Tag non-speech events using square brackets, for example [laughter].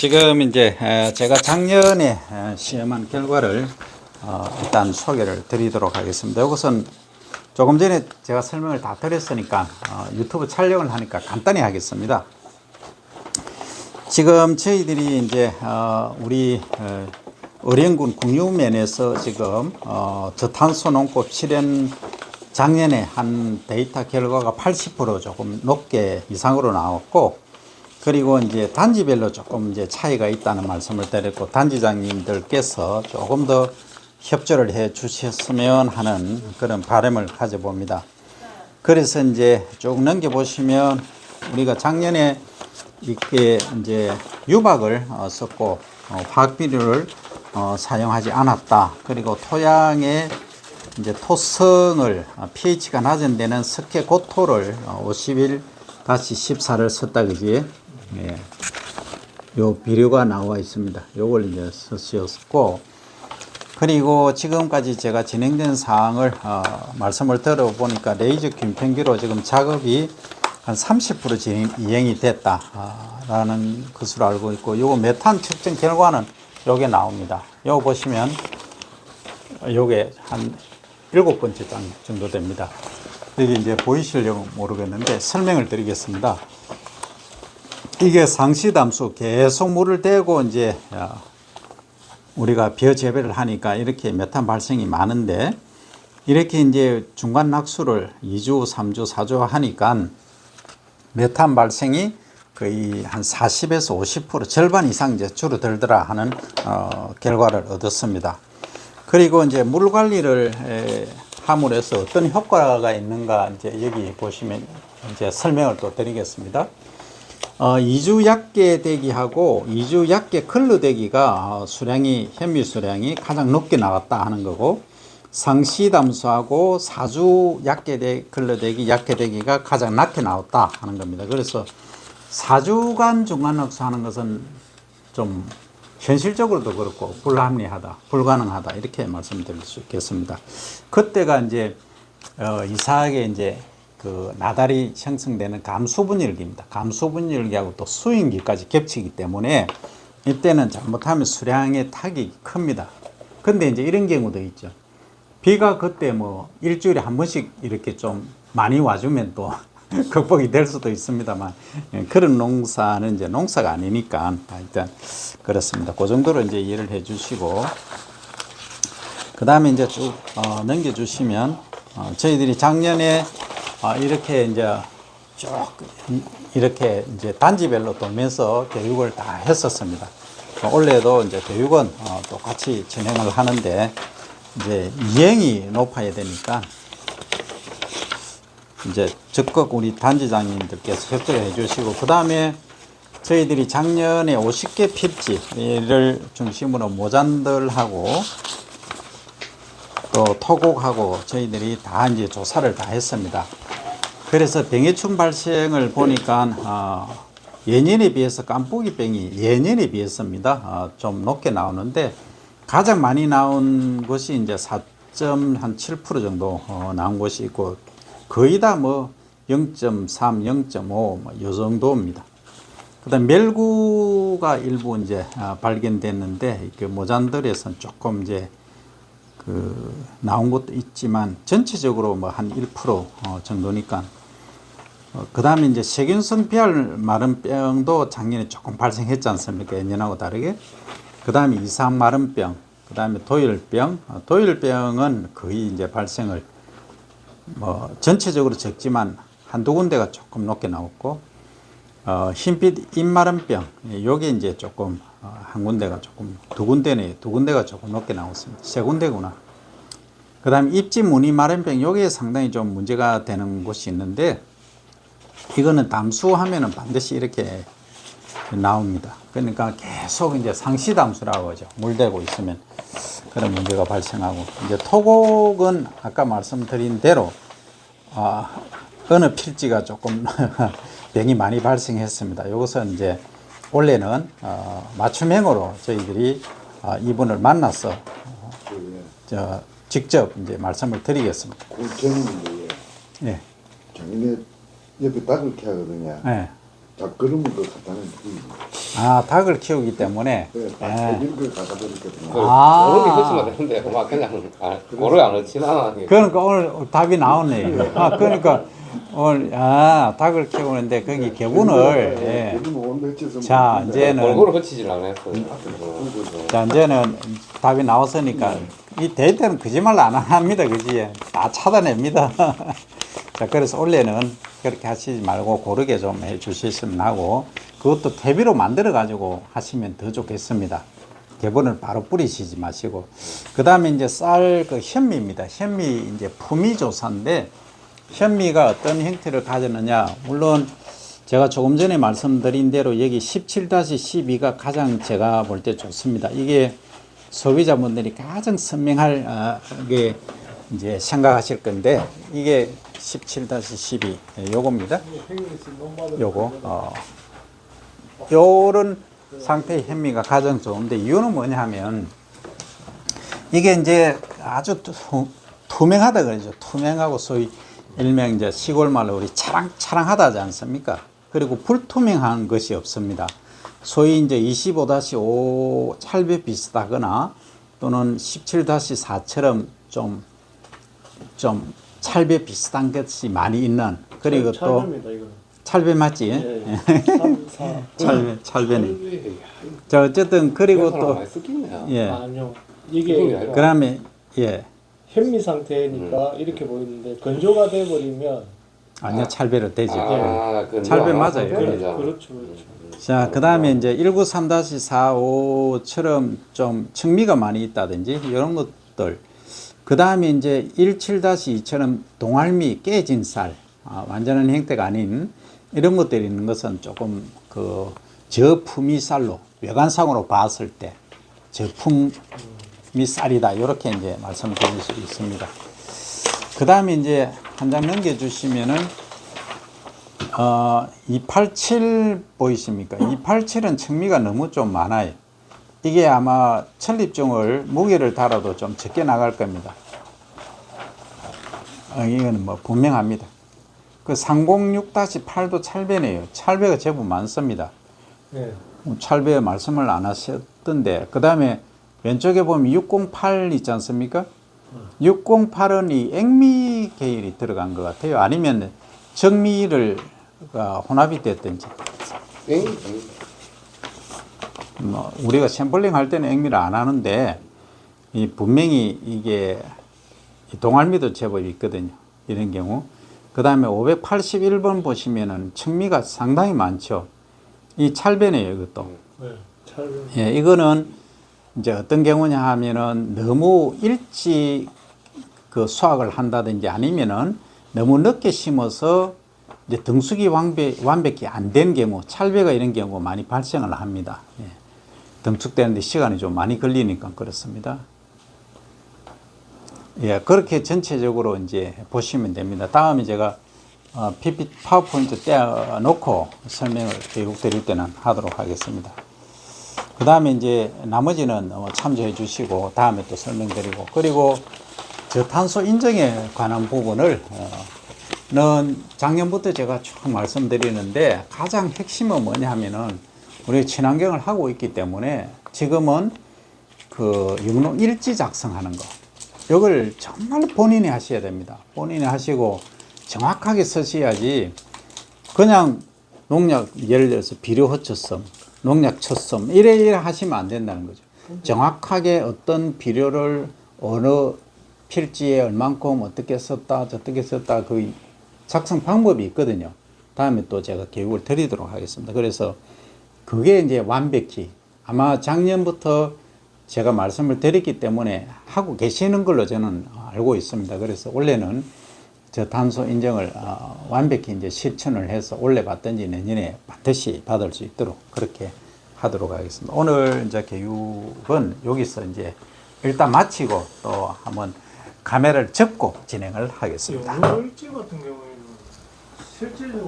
지금 이제 에, 제가 작년에 에, 시험한 결과를 어, 일단 소개를 드리도록 하겠습니다. 이것은 조금 전에 제가 설명을 다 드렸으니까 어, 유튜브 촬영을 하니까 간단히 하겠습니다. 지금 저희들이 이제 어, 우리 어, 의령군 국유면에서 지금 어, 저탄소 농법 실현 작년에 한 데이터 결과가 80% 조금 높게 이상으로 나왔고 그리고 이제 단지별로 조금 이제 차이가 있다는 말씀을 드렸고 단지장님들께서 조금 더 협조를 해 주셨으면 하는 그런 바람을 가져봅니다. 그래서 이제 쭉 넘겨 보시면 우리가 작년에 이렇게 이제 유박을 어, 썼고 어, 화학 비료를 어, 사용하지 않았다. 그리고 토양의 이제 토성을 어, pH가 낮은 데는 석회 고토를 어, 51 다시 14를 썼다 그지? 예. 요 비료가 나와 있습니다. 요걸 이제 쓰셨고 그리고 지금까지 제가 진행된 사항을 어, 말씀을 들어보니까 레이저 균평기로 지금 작업이 한 30% 진행, 이행이 됐다라는 것으로 알고 있고 요거 메탄 측정 결과는 요게 나옵니다. 요거 보시면 요게 한 일곱 번째 장 정도 됩니다. 이게 이제 보이실려고 모르겠는데 설명을 드리겠습니다. 이게 상시담수 계속 물을 대고 이제 어, 우리가 비어 재배를 하니까 이렇게 메탄 발생이 많은데 이렇게 이제 중간 낙수를 2주, 3주, 4주 하니까 메탄 발생이 거의 한 40에서 50% 절반 이상 이제 줄어들더라 하는 어, 결과를 얻었습니다. 그리고 이제 물 관리를 에, 함으로써 어떤 효과가 있는가 이제 여기 보시면 이제 설명을 또 드리겠습니다. 어, 2주 약계 대기하고 2주 약계 근로 대기가 어, 수량이 현미 수량이 가장 높게 나왔다 하는 거고 상시 담수하고 4주 약계 대 근로 대기 약계 대기가 가장 낮게 나왔다 하는 겁니다. 그래서 4주간 중간 흡수하는 것은 좀 현실적으로도 그렇고 불합리하다, 불가능하다 이렇게 말씀드릴 수 있겠습니다. 그때가 이제 어, 이상하게 이제 그 나달이 형성되는 감수분열기입니다. 감수분열기하고 또 수인기까지 겹치기 때문에 이때는 잘못하면 수량의 타격이 큽니다. 근데 이제 이런 경우도 있죠. 비가 그때 뭐 일주일에 한 번씩 이렇게 좀 많이 와주면 또 [laughs] 극복이 될 수도 있습니다만 예, 그런 농사는 이제 농사가 아니니까 일단 그렇습니다. 그 정도로 이제 이해를 해주시고 그 다음에 이제 쭉 어, 넘겨주시면 어, 저희들이 작년에 어, 이렇게 이제 쭉 이렇게 이제 단지별로 돌면서 교육을 다 했었습니다. 어, 올해도 이제 교육은 어, 똑같이 진행을 하는데 이제 이행이 높아야 되니까 이제 적극 우리 단지장님들께서 협조를 해주시고 그 다음에 저희들이 작년에 50개 필지를 중심으로 모잔들하고 또 토곡하고 저희들이 다 이제 조사를 다 했습니다. 그래서 병해충 발생을 보니까 어, 예년에 비해서 깐뿌기병이 예년에 비해서입니다. 어, 좀 높게 나오는데 가장 많이 나온 것이 이제 4.7% 정도 어, 나온 것이 있고 거의 다 뭐 0.3, 0.5, 뭐요 정도입니다. 그다음 멜구가 일부 이제 아, 발견됐는데 그 모잔들에서는 조금 이제 그 나온 것도 있지만 전체적으로 뭐 한1% 어, 정도니까 어, 그 다음에 이제 세균성 비알 마른병도 작년에 조금 발생했지 않습니까? 예년하고 다르게. 그 다음에 이상 마른병, 그 다음에 도일병. 어, 도일병은 거의 이제 발생을 뭐 전체적으로 적지만 한두 군데가 조금 높게 나왔고, 어, 흰빛 입마른병, 예, 요게 이제 조금 어, 한 군데가 조금 두 군데네, 두 군데가 조금 높게 나왔습니다. 세 군데구나. 그 다음에 입지 무늬 마른병, 요게 상당히 좀 문제가 되는 곳이 있는데, 이거는 담수하면은 반드시 이렇게 나옵니다. 그러니까 계속 이제 상시 담수라고 하죠. 물대고 있으면 그런 문제가 발생하고 이제 토곡은 아까 말씀드린 대로 아, 어느 필지가 조금 [laughs] 병이 많이 발생했습니다. 이것은 이제 원래는 어, 맞춤형으로 저희들이 아, 이분을 만나서 어, 저 직접 이제 말씀을 드리겠습니다. 골체는 게 예, 작년에 옆에 닭을 캐거든요. 예. 닭 그름을 그 갖다는 그아 닭을 키우기 때문에 네, 예. 다 이걸 갖다 드렸거든요. 아. 고르게 흐치면 되는데 막 그냥 아, 고르게 안 아, 그러니까 오늘 답이 나오네. 아 그러니까 오늘 아 닭을 키우는데 거기 개분을 예. 요즘 온도 해쳐서 자, 이제는- 골고루 흐치질 않았어 자 이제는 답이 나왔으니까 이 데이터는 거짓말 안 합니다, 그지? 다 찾아냅니다. 자 그래서 원래는 그렇게 하시지 말고 고르게 좀 해 주셨으면 하고 그것도 퇴비로 만들어 가지고 하시면 더 좋겠습니다. 개분을 바로 뿌리시지 마시고 그 다음에 이제 쌀 그 현미입니다. 현미 이제 품위 조사인데 현미가 어떤 형태를 가졌느냐 물론 제가 조금 전에 말씀드린 대로 여기 17-12가 가장 제가 볼 때 좋습니다. 이게 소비자분들이 가장 선명할 아, 게 이제 생각하실 건데 이게 17-12 예, 요겁니다. 요거 어 요런 상태의 현미가 가장 좋은데 이유는 뭐냐면 이게 이제 아주 투, 투명하다 그러죠. 투명하고 소위 일명 이제 시골 말로 우리 차랑차랑하다 하지 않습니까? 그리고 불투명한 것이 없습니다. 소위 이제 25-5 찰배 비슷하거나 또는 17-4처럼 좀, 좀 찰배 비슷한 것이 많이 있는 그리고 또 찰입니다 이거. 찰배 맞지? 예. 3, 4. [laughs] 찰배, 찰배네. 찰배. 자, 어쨌든 그리고 또, 쓰겠네 예. 아니요. 이게 아니라- 그 다음에, 예. 현미 상태니까 이렇게 보이는데 건조가 돼 버리면 아니요, 찰배로 되죠. 아, 그 찰배 맞아요. 그-. 그렇죠, 그렇죠. 자, 그 다음에 이제 193-45처럼 좀 청미가 많이 있다든지 이런 것들. 그 다음에 이제 17-2처럼 동알미 깨진 쌀, 아, 완전한 형태가 아닌 이런 것들이 있는 것은 조금 그 저품위 쌀로 외관상으로 봤을 때 저품위 쌀이다. 이렇게 이제 말씀드릴 수 있습니다. 그 다음에 이제 한 장 넘겨주시면은 어, 287 보이십니까? 287은 청미가 너무 좀 많아요. 이게 아마 천립종을 무게를 달아도 좀 적게 나갈 겁니다. 어, 이거는 뭐 분명합니다. 그 306-8도 찰배네요. 찰배가 제법 많습니다. 네. 뭐 찰배 말씀을 안 하셨던데 그 다음에 왼쪽에 보면 608 있지 않습니까? 608은 이 액미 계열이 들어간 것 같아요. 아니면 정미를 가 혼합이 됐든지 땡, 땡. 뭐 우리가 샘플링 할 때는 액미를 안 하는데 이 분명히 이게 이 동알미도 제법 있거든요. 이런 경우. 그 다음에 581번 보시면은 청미가 상당히 많죠. 이 찰배네요, 이것도. 네. 찰. 예, 이거는 이제 어떤 경우냐 하면은 너무 일찍 그 수확을 한다든지 아니면은 너무 늦게 심어서 이제 등숙이 완벽, 완벽히 안 된 경우, 찰배가 이런 경우가 많이 발생을 합니다. 예. 등축되는데 시간이 좀 많이 걸리니까 그렇습니다. 예, 그렇게 전체적으로 이제 보시면 됩니다. 다음에 제가 어, PPT 파워포인트 떼어놓고 설명을 교육 드릴 때는 하도록 하겠습니다. 그 다음에 이제 나머지는 어, 참조해 주시고 다음에 또 설명드리고 그리고 저탄소 인증에 관한 부분을 어, 는 작년부터 제가 쭉 말씀드리는데 가장 핵심은 뭐냐 하면은 우리 친환경을 하고 있기 때문에 지금은 그 육농 일지 작성하는 거 이걸 정말 본인이 하셔야 됩니다. 본인이 하시고 정확하게 쓰셔야지 그냥 농약 예를 들어서 비료 허처성, 농약 쳤음 이래 이래 하시면 안 된다는 거죠. 정확하게 어떤 비료를 어느 필지에 얼만큼 어떻게 썼다 저떻게 썼다 그 작성 방법이 있거든요. 다음에 또 제가 교육을 드리도록 하겠습니다. 그래서 그게 이제 완벽히 아마 작년부터 제가 말씀을 드렸기 때문에 하고 계시는 걸로 저는 알고 있습니다. 그래서 원래는 저 탄소 인정을 어, 완벽히 이제 실천을 해서 올해 받든지 내년에 반드시 받을 수 있도록 그렇게 하도록 하겠습니다. 오늘 이제 교육은 여기서 이제 일단 마치고 또 한번 카메라를 접고 진행을 하겠습니다. 이 오일지 같은 경우에는 실질적으로